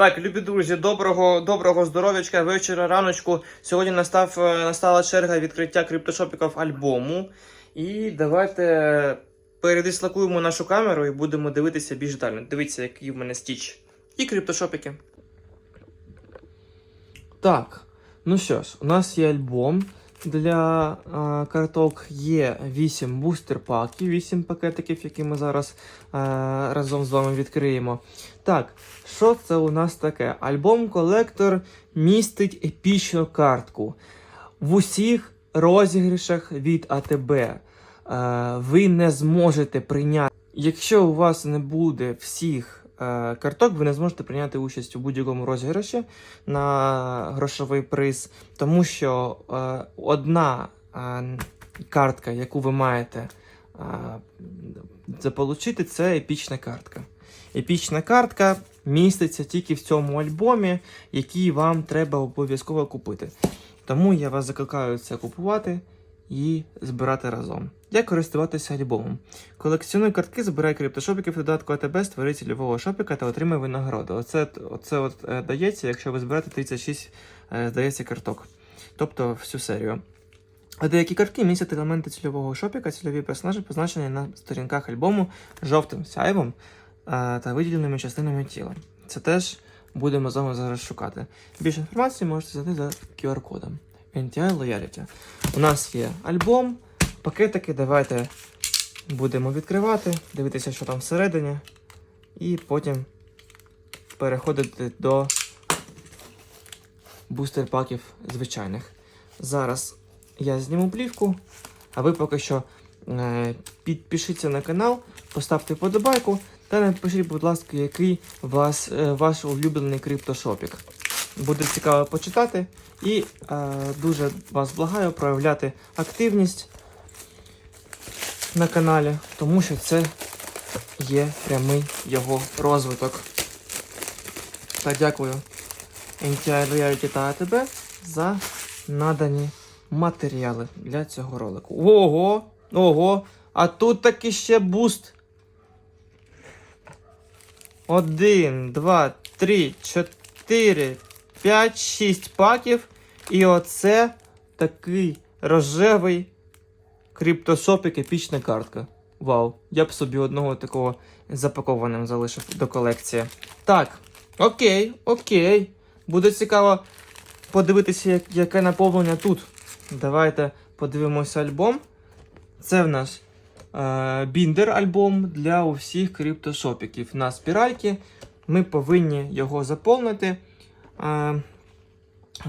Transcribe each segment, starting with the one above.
Так, любі друзі, доброго, доброго здоров'ячка, вечора, раночку. Сьогодні настав, е, настала черга відкриття криптошопіків альбому. І давайте передислокуємо нашу камеру і будемо дивитися більш далі. Дивіться, який в мене стіч. І криптошопіки. Так, ну що ж, у нас є альбом. Для а, карток є 8 бустер-паків, 8 пакетиків, які ми зараз а, разом з вами відкриємо. Так, що це у нас таке? Альбом-колектор містить епічну картку. В усіх розіграшах від АТБ е, ви не зможете прийняти. Якщо у вас не буде всіх е, карток, ви не зможете прийняти участь у будь-якому розіграші на грошовий приз, тому що е, одна е, картка, яку ви маєте е, заполучити, це епічна картка. Епічна картка міститься тільки в цьому альбомі, який вам треба обов'язково купити. Тому я вас закликаю це купувати і збирати разом. Як користуватися альбомом? Колекціонуй картки, збирай криптошопіків додатку АТБ, створи цільового шопіка та отримай винагороду. Оце, оце от, е, дається, якщо ви зберете 36, е, здається, карток. Тобто всю серію. А деякі картки містять елементи цільового шопіка, цільові персонажі позначені на сторінках альбому жовтим сяйвом е, та виділеними частинами тіла. Це теж будемо з вами зараз шукати. Більше інформації можете знайти за QR-кодом. NTI Loyalty. У нас є альбом, пакетики. Давайте будемо відкривати, дивитися, що там всередині, і потім переходити до бустер-паків звичайних. Зараз я зніму плівку, а ви поки що е, підпишіться на канал, поставте подобайку та напишіть, будь ласка, який вас, е, ваш улюблений криптошопік. Буде цікаво почитати і е, дуже вас благаю проявляти активність на каналі, тому що це є прямий його розвиток. Та дякую NTI Reality та АТБ за надані матеріали для цього ролику. Ого! Ого! А тут таки ще буст. Один, два, три, чотири, п'ять, шість паків. І оце такий рожевий криптошопік епічна картка. Вау, я б собі одного такого запакованим залишив до колекції. Так, окей, окей. Буде цікаво подивитися, як, яке наповнення тут. Давайте подивимося альбом. Це в нас е, біндер альбом для усіх криптошопіків на спіральки. Ми повинні його заповнити.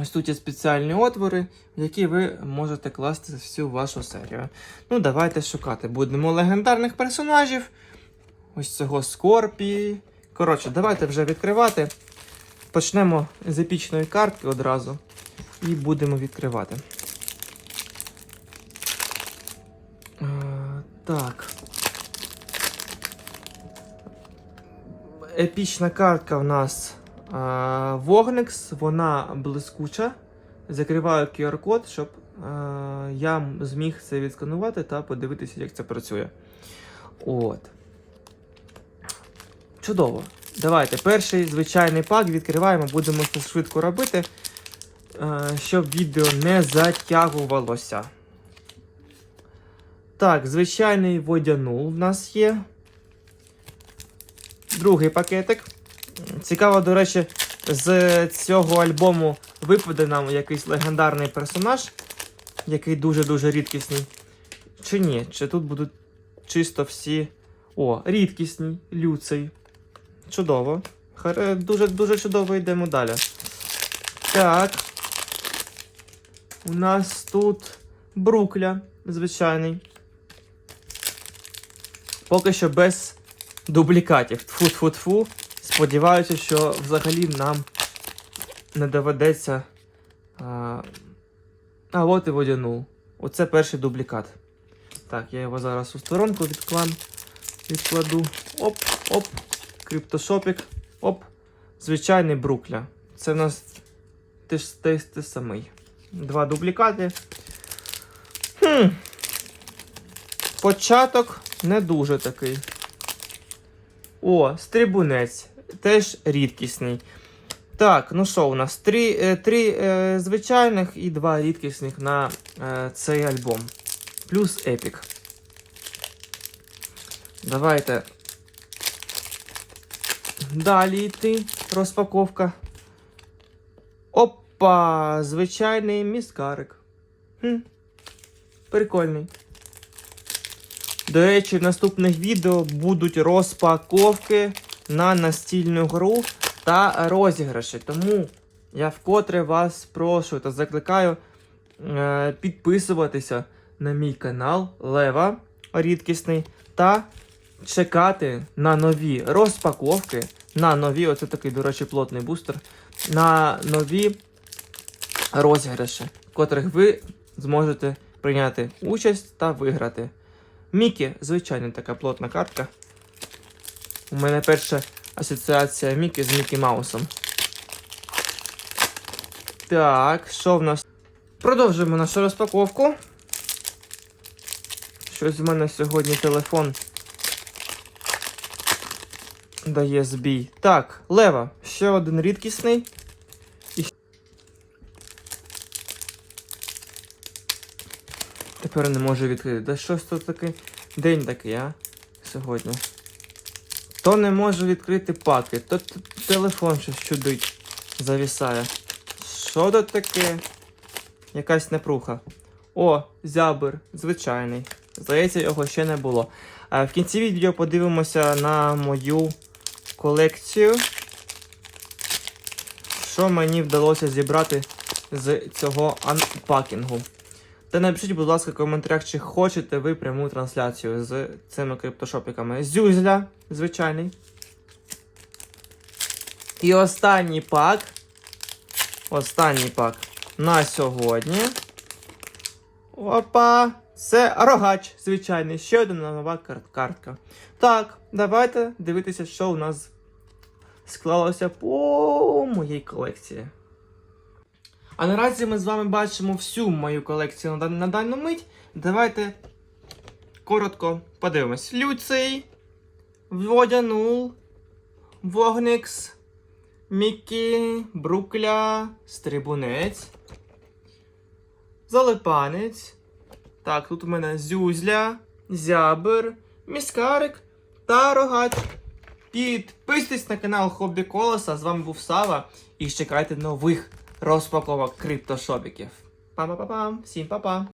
Ось тут є спеціальні отвори, в які ви можете класти всю вашу серію. Ну, давайте шукати. Будемо легендарних персонажів. Ось цього Скорпі. Коротше, давайте вже відкривати. Почнемо з епічної картки одразу. І будемо відкривати. Так. Епічна картка в нас Вогникс, вона блискуча. Закриваю QR-код, щоб я зміг це відсканувати та подивитися, як це працює. От. Чудово. Давайте перший звичайний пак відкриваємо, будемо це швидко робити, щоб відео не затягувалося. Так, звичайний водянул в нас є. Другий пакетик. Цікаво, до речі, з цього альбому випаде нам якийсь легендарний персонаж, який дуже-дуже рідкісний. Чи ні? Чи тут будуть чисто всі. О, рідкісні, люцей. Чудово. Дуже дуже чудово йдемо далі. Так. У нас тут Брукля, звичайний. Поки що без дублікатів. Тфу-тфу-тфу. Сподіваюся, що взагалі нам не доведеться. А, а от і водянув. Оце перший дублікат. Так, я його зараз у сторонку відклам, відкладу. Оп, оп. Криптошопік. Оп. Звичайний брукля. Це в нас теж те, те самий. Два дублікати. Хм. Початок не дуже такий. О, стрибунець. Теж рідкісний. Так, ну що, у нас три, е, три е, звичайних і два рідкісних на е, цей альбом. Плюс епік. Давайте. Далі йти. Розпаковка. Опа! Звичайний міскарик. Хм. Прикольний. До речі, в наступних відео будуть розпаковки на настільну гру та розіграші. Тому я вкотре вас прошу та закликаю е, підписуватися на мій канал Лева Рідкісний та чекати на нові розпаковки, на нові, оце такий, до речі, плотний бустер, на нові розіграші, в котрих ви зможете прийняти участь та виграти. Мікі, звичайно, така плотна картка. У мене перша асоціація Мікі з Мікі Маусом. Так, що в нас? Продовжуємо нашу розпаковку. Щось в мене сьогодні телефон дає збій. Так, лева. Ще один рідкісний. І... Тепер не можу відкрити. Да що ж тут такий день такий, а? Сьогодні. То не можу відкрити паки, то телефон щось чудить, завісає. Що тут таке? Якась непруха. О, зябр, звичайний. Здається, його ще не було. А в кінці відео подивимося на мою колекцію. Що мені вдалося зібрати з цього анпакінгу. Та напишіть, будь ласка, в коментарях, чи хочете ви пряму трансляцію з цими криптошопіками. Зюзля, звичайний. І останній пак. Останній пак на сьогодні. Опа! Це рогач, звичайний. Ще одна нова кар- картка. Так, давайте дивитися, що у нас склалося по моїй колекції. А наразі ми з вами бачимо всю мою колекцію на, на дану мить. Давайте коротко подивимось. Люций, Водянул, Вогникс, Мікі, Брукля, Стрибунець, Залипанець. Так, тут у мене Зюзля, Зябр, Міскарик та Рогач. Підписуйтесь на канал Хобі Колеса. З вами був Сава. І чекайте нових розпаковок криптошопіків. Па-па-па-пам, всім па-па!